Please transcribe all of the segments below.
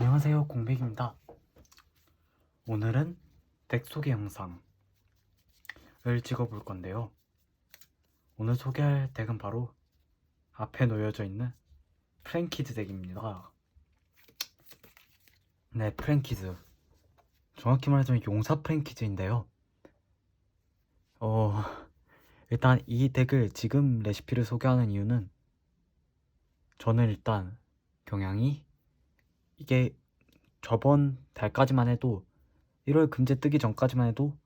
안녕하세요 공백입니다. 오늘은 덱 소개 영상을 찍어볼 건데요. 오늘 소개할 덱은 바로 앞에 놓여져 있는 프랭키즈 덱입니다. 네 프랭키즈. 정확히 말하자면 용사 프랭키즈인데요. 어 일단 이 덱을 지금 레시피를 소개하는 이유는 저는 일단 경향이 이게 저번 달까지만 해도 1월 금제 뜨기 전까지만 해도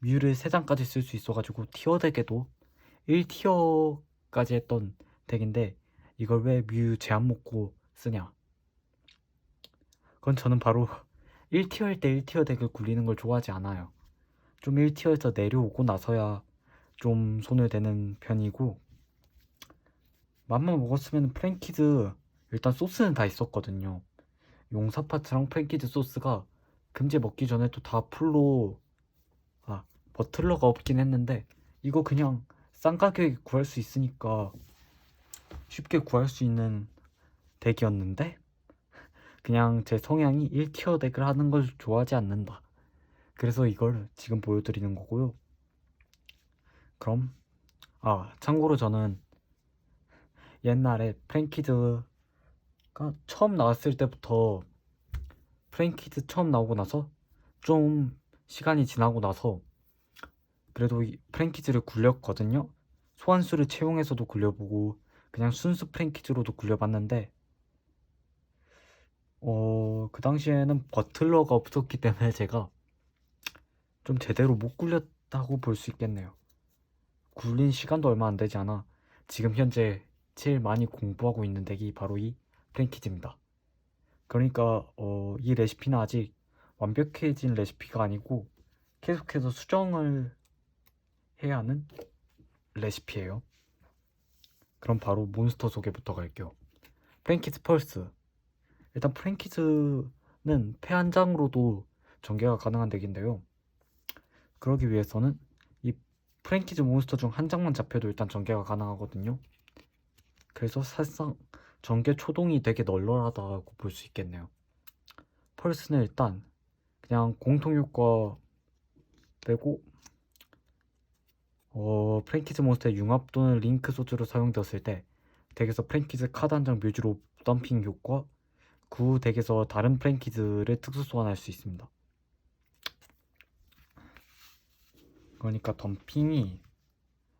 뮤를 3장까지 쓸 수 있어가지고 티어 덱에도 1티어까지 했던 덱인데 이걸 왜 뮤 제한 먹고 쓰냐? 그건 저는 바로 1티어일 때 1티어 덱을 굴리는 걸 좋아하지 않아요. 좀 1티어에서 내려오고 나서야 좀 손을 대는 편이고 맘만 먹었으면 프랭키드 일단 소스는 다 있었거든요 용사 파츠랑 프랭키즈 소스가 금제 먹기 전에도 다 풀로 아 버틀러가 없긴 했는데 이거 그냥 싼 가격에 구할 수 있으니까 쉽게 구할 수 있는 덱이었는데 그냥 제 성향이 1티어 덱을 하는 걸 좋아하지 않는다. 그래서 이걸 지금 보여드리는 거고요. 그럼 아 참고로 저는 옛날에 프랭키즈 가 처음 나왔을 때부터 프랭키드 처음 나오고 나서 좀 시간이 지나고 나서 그래도 이 프랭키즈를 굴렸거든요. 소환수를 채용해서도 굴려보고 그냥 순수 프랭키즈로도 굴려봤는데 어, 그 당시에는 버틀러가 없었기 때문에 제가 좀 제대로 못 굴렸다고 볼 수 있겠네요. 굴린 시간도 얼마 안 되지 않아 지금 현재 제일 많이 공부하고 있는 덱이 바로 이 프랭키즈입니다. 그러니까 어, 이 레시피는 아직 완벽해진 레시피가 아니고 계속해서 수정을 해야 하는 레시피예요. 그럼 바로 몬스터 소개부터 갈게요. 프랭키즈 펄스. 일단 프랭키즈는 패한 장으로도 전개가 가능한 덱인데요. 그러기 위해서는 이 프랭키즈 몬스터 중 한 장만 잡혀도 일단 전개가 가능하거든요. 그래서 사실상 전개 초동이 되게 널널하다고 볼 수 있겠네요. 펄스는 일단 그냥 공통 효과 빼고 어, 프랭키즈 몬스터의 융합 또는 링크 소주로 사용되었을 때 덱에서 프랭키즈 카드 한장 뮤즈로 덤핑 효과 그 덱에서 다른 프랭키즈를 특수 소환할 수 있습니다. 그러니까 덤핑이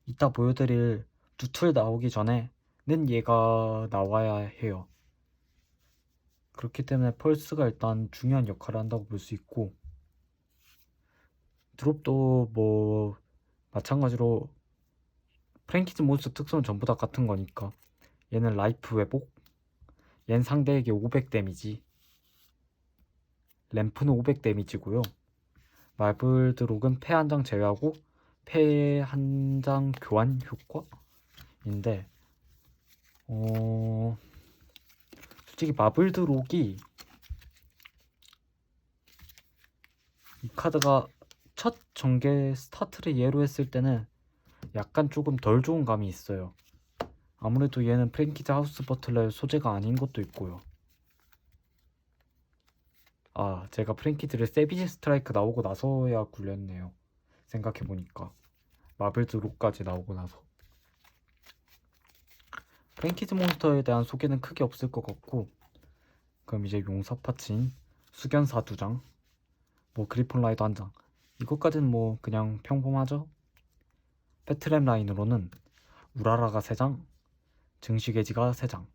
이따 보여드릴 두툴 나오기 전에 는 얘가 나와야 해요. 그렇기 때문에 펄스가 일단 중요한 역할을 한다고 볼 수 있고 드롭도 뭐 마찬가지로 프랭키즈 몬스터 특성은 전부 다 같은 거니까 얘는 라이프 회복 얜 상대에게 500 데미지 램프는 500 데미지고요 마블 드록은 패 한 장 제외하고 패 한 장 교환 효과인데 어 솔직히 마블드록이 이 카드가 첫 전개 스타트를 예로 했을 때는 약간 조금 덜 좋은 감이 있어요. 아무래도 얘는 프랭키즈 하우스 버틀러의 소재가 아닌 것도 있고요. 아, 제가 프랭키즈를 세비지 스트라이크 나오고 나서야 굴렸네요. 생각해보니까. 마블드 록까지 나오고 나서. 프랭키즈 몬스터에 대한 소개는 크게 없을 것 같고 그럼 이제 용사 파츠인 수견사 두 장, 뭐 그리폰 라이더 한 장. 이것까지는 뭐 그냥 평범하죠. 배트램 라인으로는 우라라가 세 장, 증시게지가 세 장.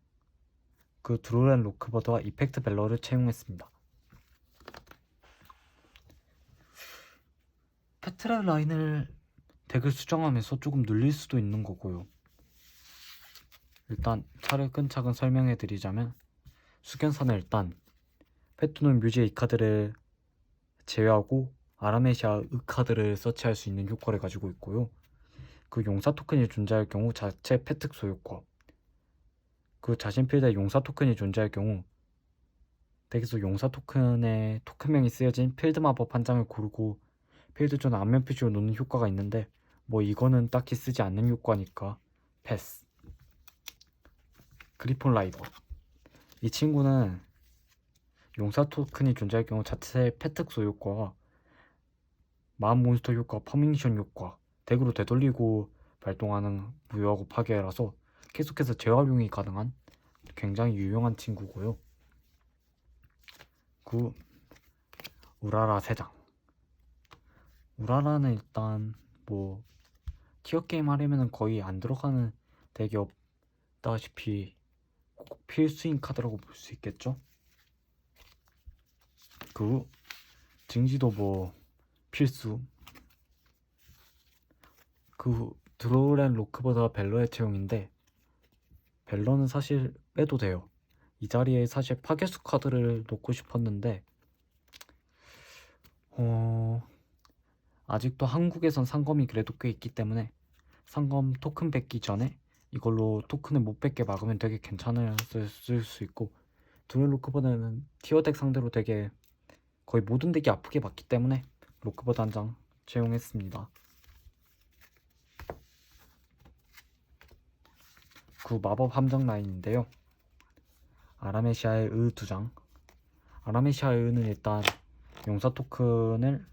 그 드로렌 로크버드와 이펙트 벨러를 채용했습니다. 패트랩 라인을 덱을 수정하면서 조금 늘릴 수도 있는 거고요. 일단 차례근차근 설명해 드리자면 수견사는 일단 페투는 뮤지의 이 카드를 제외하고 아라메시아 의 카드를 서치할 수 있는 효과를 가지고 있고요. 그 용사 토큰이 존재할 경우 자체 패특 소 효과 그 자신 필드에 용사 토큰이 존재할 경우 덱에서 용사 토큰의 토큰명이 쓰여진 필드 마법 한 장을 고르고 필드 전 안면 표시로 놓는 효과가 있는데 뭐 이거는 딱히 쓰지 않는 효과니까 패스 그리폰 라이더 이 친구는 용사 토큰이 존재할 경우 자체 패특소 효과와 마음 몬스터 효과, 퍼미션 효과, 덱으로 되돌리고 발동하는 무효하고 파괴라서 계속해서 재활용이 가능한 굉장히 유용한 친구고요. 그 우라라 세장 우라라는 일단 뭐 티어 게임 하려면은 거의 안 들어가는 덱이 없다시피 꼭 필수인 카드라고 볼 수 있겠죠. 그 증지도 뭐 필수. 그 드로렌 로크보다 벨러의 채용인데 벨러는 사실 빼도 돼요. 이 자리에 사실 파괴수 카드를 놓고 싶었는데 어 아직도 한국에선 상검이 그래도 꽤 있기 때문에 상검 토큰 뺏기 전에 이걸로 토큰을 못 뺏게 막으면 되게 괜찮을 수 있고 드로렌 로크보다는 티어 덱 상대로 되게 거의 모든 덱이 아프게 맞기 때문에 로크보드 한장 채용했습니다. 구 마법 함정 라인인데요. 아라메시아의 의 두 장. 아라메시아의 의는 일단 용사 토큰을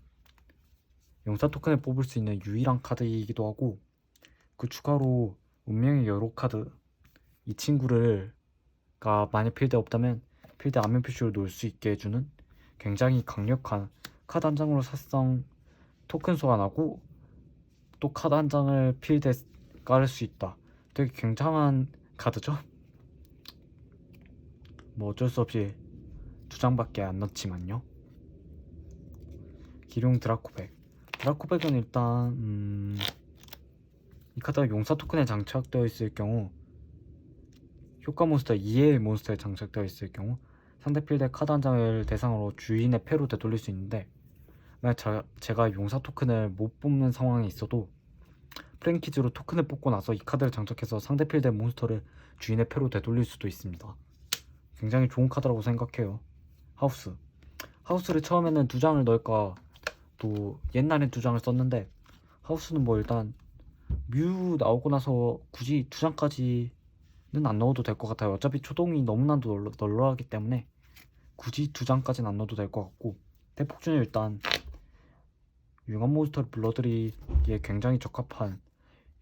용사 토큰을 뽑을 수 있는 유일한 카드이기도 하고 그 추가로 운명의 여로 카드 이 친구를 가 만약 필드 없다면 필드 안면 표시로 놓을 수 있게 해주는 굉장히 강력한 카드 한 장으로 사실상 토큰 소환하고 또 카드 한 장을 필드에 깔을 수 있다. 되게 굉장한 카드죠. 뭐 어쩔 수 없이 두 장밖에 안 넣지만요. 기룡 드라코백. 드라코백은 일단 음... 이 카드가 용사 토큰에 장착되어 있을 경우 효과 몬스터 2의 몬스터에 장착되어 있을 경우 상대 필드의 카드 한 장을 대상으로 주인의 패로 되돌릴 수 있는데 만약 자, 제가 용사 토큰을 못 뽑는 상황이 있어도 프랭키즈로 토큰을 뽑고 나서 이 카드를 장착해서 상대 필드의 몬스터를 주인의 패로 되돌릴 수도 있습니다. 굉장히 좋은 카드라고 생각해요. 하우스. 하우스를 처음에는 두 장을 넣을까 또 옛날엔 두 장을 썼는데 하우스는 뭐 일단 뮤 나오고 나서 굳이 두 장까지는 안 넣어도 될 것 같아요. 어차피 초동이 너무나도 널널, 널널하기 때문에 굳이 두 장까지는 안 넣어도 될 것 같고 대폭주는 일단 융합 몬스터를 불러들이기에 굉장히 적합한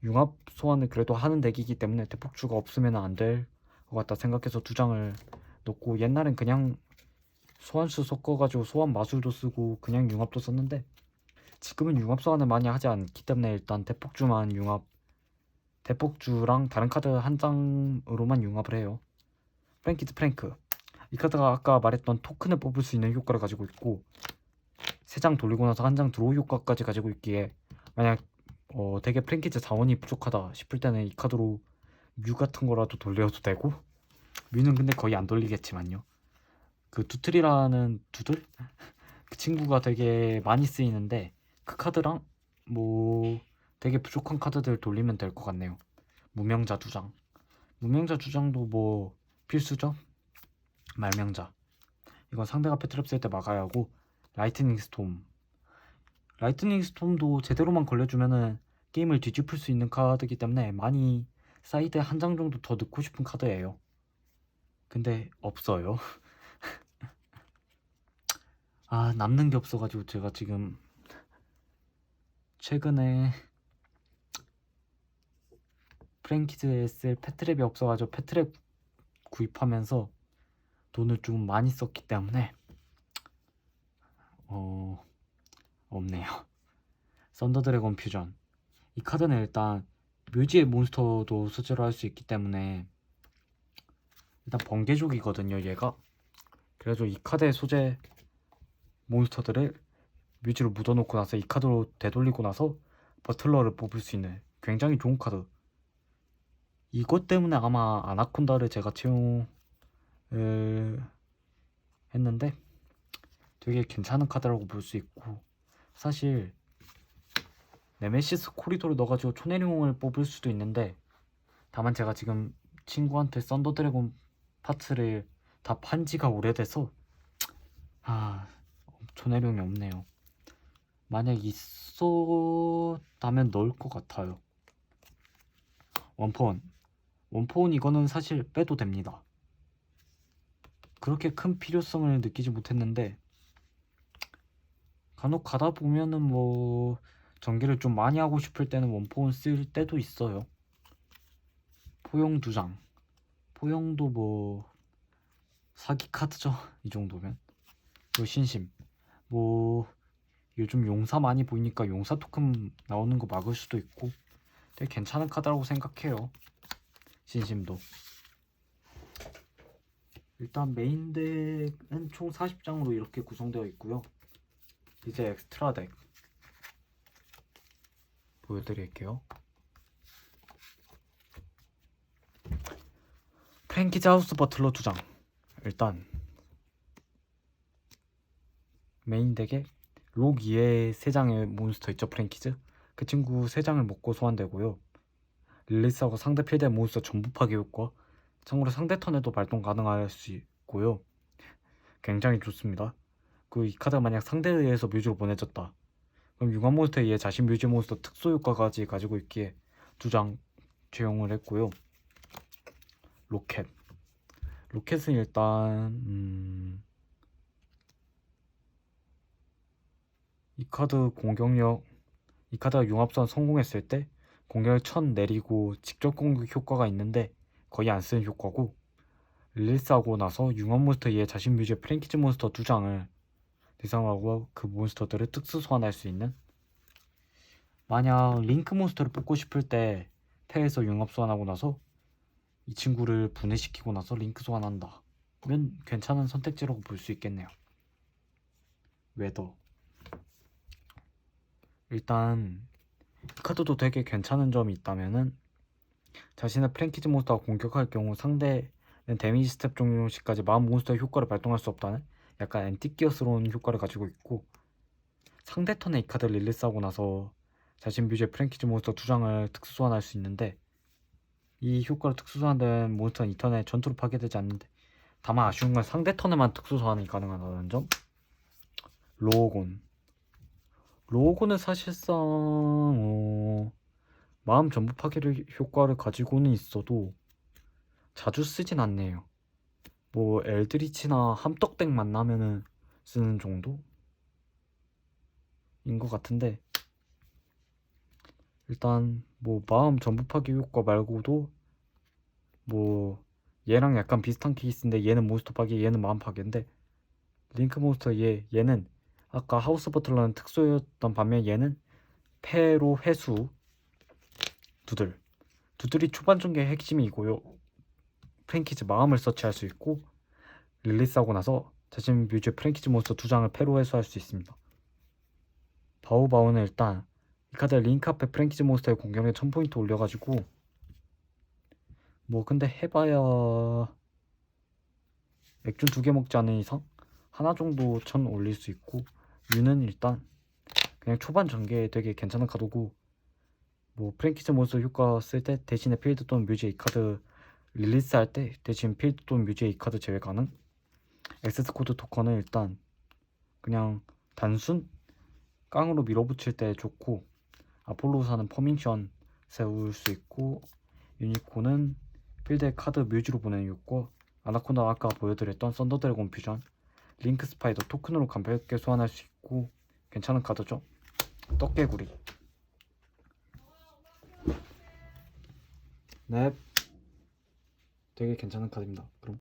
융합 소환을 그래도 하는 덱이기 때문에 대폭주가 없으면 안 될 것 같다 생각해서 두 장을 넣고 옛날엔 그냥 소환수 섞어가지고 소환 마술도 쓰고 그냥 융합도 썼는데 지금은 융합 소환을 많이 하지 않기 때문에 일단 대폭주만 융합 대폭주랑 다른 카드 한 장으로만 융합을 해요. 프랭키즈 프랭크 이 카드가 아까 말했던 토큰을 뽑을 수 있는 효과를 가지고 있고 세 장 돌리고 나서 한 장 드로우 효과까지 가지고 있기에 만약 어, 되게 프랭키즈 자원이 부족하다 싶을 때는 이 카드로 뮤 같은 거라도 돌려도 되고 뮤는 근데 거의 안 돌리겠지만요. 그 두틀이라는 두들? 그 친구가 되게 많이 쓰이는데 그 카드랑 뭐 되게 부족한 카드들 돌리면 될 것 같네요. 무명자 두 장. 무명자 두 장도 뭐 필수죠? 말명자. 이건 상대가 패트랩 쓸 때 막아야 하고 라이트닝 스톰 라이트닝 스톰도 제대로만 걸려주면은 게임을 뒤집을 수 있는 카드이기 때문에 많이 사이드에 한 장 정도 더 넣고 싶은 카드예요. 근데 없어요. 아 남는 게 없어가지고 제가 지금 최근에 프랭키즈에 쓸 패트랩이 없어가지고 패트랩 구입하면서 돈을 좀 많이 썼기 때문에 어 없네요. 썬더 드래곤 퓨전 이 카드는 일단 묘지의 몬스터도 소재로 할 수 있기 때문에 일단 번개족이거든요 얘가 그래서 이 카드의 소재 몬스터들을 뮤지로 묻어놓고 나서 이 카드로 되돌리고 나서 버틀러를 뽑을 수 있는 굉장히 좋은 카드. 이것 때문에 아마 아나콘다를 제가 채용을 했는데 되게 괜찮은 카드라고 볼 수 있고 사실 네메시스 코리도를 넣어가지고 초내룡을 뽑을 수도 있는데 다만 제가 지금 친구한테 썬더 드래곤 파츠를 다 판 지가 오래돼서 아 초내룡이 없네요 만약 있었다면 넣을 것 같아요 원폰 원폰 이거는 사실 빼도 됩니다 그렇게 큰 필요성을 느끼지 못했는데 간혹 가다 보면은 뭐 전개를 좀 많이 하고 싶을 때는 원포원 쓸 때도 있어요. 포용 두 장. 포용도 뭐 사기 카드죠. 이 정도면. 또 신심. 뭐 요즘 용사 많이 보이니까 용사 토큰 나오는 거 막을 수도 있고 되게 괜찮은 카드라고 생각해요. 신심도. 일단 메인 덱은 총 40장으로 이렇게 구성되어 있고요. 이제 엑스트라 덱 보여드릴게요. 프랭키즈 하우스 버틀러 2장 일단 메인 덱에 록 2의 3장의 몬스터 있죠 프랭키즈? 그 친구 3장을 먹고 소환되고요. 릴리스하고 상대 필드 몬스터 전부 파괴 효과. 참고로 상대 턴에도 발동 가능할 수 있고요. 굉장히 좋습니다. 그이 카드가 만약 상대에 의해서 뮤즈로 보내졌다. 그럼 융합 몬스터에 의해 자신 뮤즈 몬스터 특수 효과까지 가지고 있기에 두 장 채용을 했고요. 로켓. 로켓은 일단 음... 이 카드 공격력 이 카드가 융합선 성공했을 때 공격을 1000 내리고 직접 공격 효과가 있는데 거의 안 쓰는 효과고 릴리스하고 나서 융합 몬스터에 의해 자신 뮤즈의 프랭키즈 몬스터 두 장을 대상하고 그 몬스터들을 특수 소환할 수 있는. 만약 링크 몬스터를 뽑고 싶을 때 패에서 융합 소환하고 나서 이 친구를 분해시키고 나서 링크 소환한다 면 괜찮은 선택지라고 볼 수 있겠네요. 웨더 일단 이 카드도 되게 괜찮은 점이 있다면은 자신의 프랭키즈 몬스터가 공격할 경우 상대는 데미지 스텝 종료 시까지 마음 몬스터의 효과를 발동할 수 없다는 약간 앤티기어스러운 효과를 가지고 있고 상대 턴에 이 카드를 릴리스하고 나서 자신 뮤즈의 프랭키즈 몬스터 두 장을 특수 소환할 수 있는데 이 효과를 특수 소환된 몬스터는 이 턴에 전투로 파괴되지 않는데 다만 아쉬운 건 상대 턴에만 특수 소환이 가능하다는 점. 로곤 로고는 사실상 어, 마음 전부 파괴를 효과를 가지고는 있어도 자주 쓰진 않네요. 뭐 엘드리치나 함떡덱 만나면은 쓰는 정도인 것 같은데 일단 뭐 마음 전부 파괴 효과 말고도 뭐 얘랑 약간 비슷한 케이스인데 얘는 몬스터 파괴 얘는 마음 파괴인데 링크 몬스터 얘 얘는 아까 하우스 버틀러는 특수였던 반면 얘는 패로 회수 두들. 두들이 초반 전개의 핵심이고요. 프랭키즈 마음을 서치할 수 있고 릴리스하고 나서 자신 뮤즈의 프랭키즈 몬스터 두 장을 패로 회수할 수 있습니다. 바우바우는 일단 이 카드 링크 앞에 프랭키즈 몬스터의 공격에 1000포인트 올려가지고 뭐 근데 해봐야 액준 두개 먹지 않은 이상 하나 정도 천 올릴 수 있고 유는 일단 그냥 초반 전개에 되게 괜찮은 카드고 뭐 프랭키즈 몬스터 효과 쓸 때 대신에 필드 또는 뮤즈 이 카드 릴리스 할 때 대신 필드 또는 뮤즈 이 카드 제외 가능. 액세스 코드 토큰은 일단 그냥 단순 깡으로 밀어붙일 때 좋고 아폴로사는 퍼미션 세울 수 있고 유니콘은 필드에 카드 뮤즈로 보내는 효과 아나콘다 아까 보여드렸던 썬더드래곤 퓨전 링크 스파이더 토큰으로 간편하게 소환할 수 있고 괜찮은 카드죠? 떡개구리. 네 되게 괜찮은 카드입니다. 그럼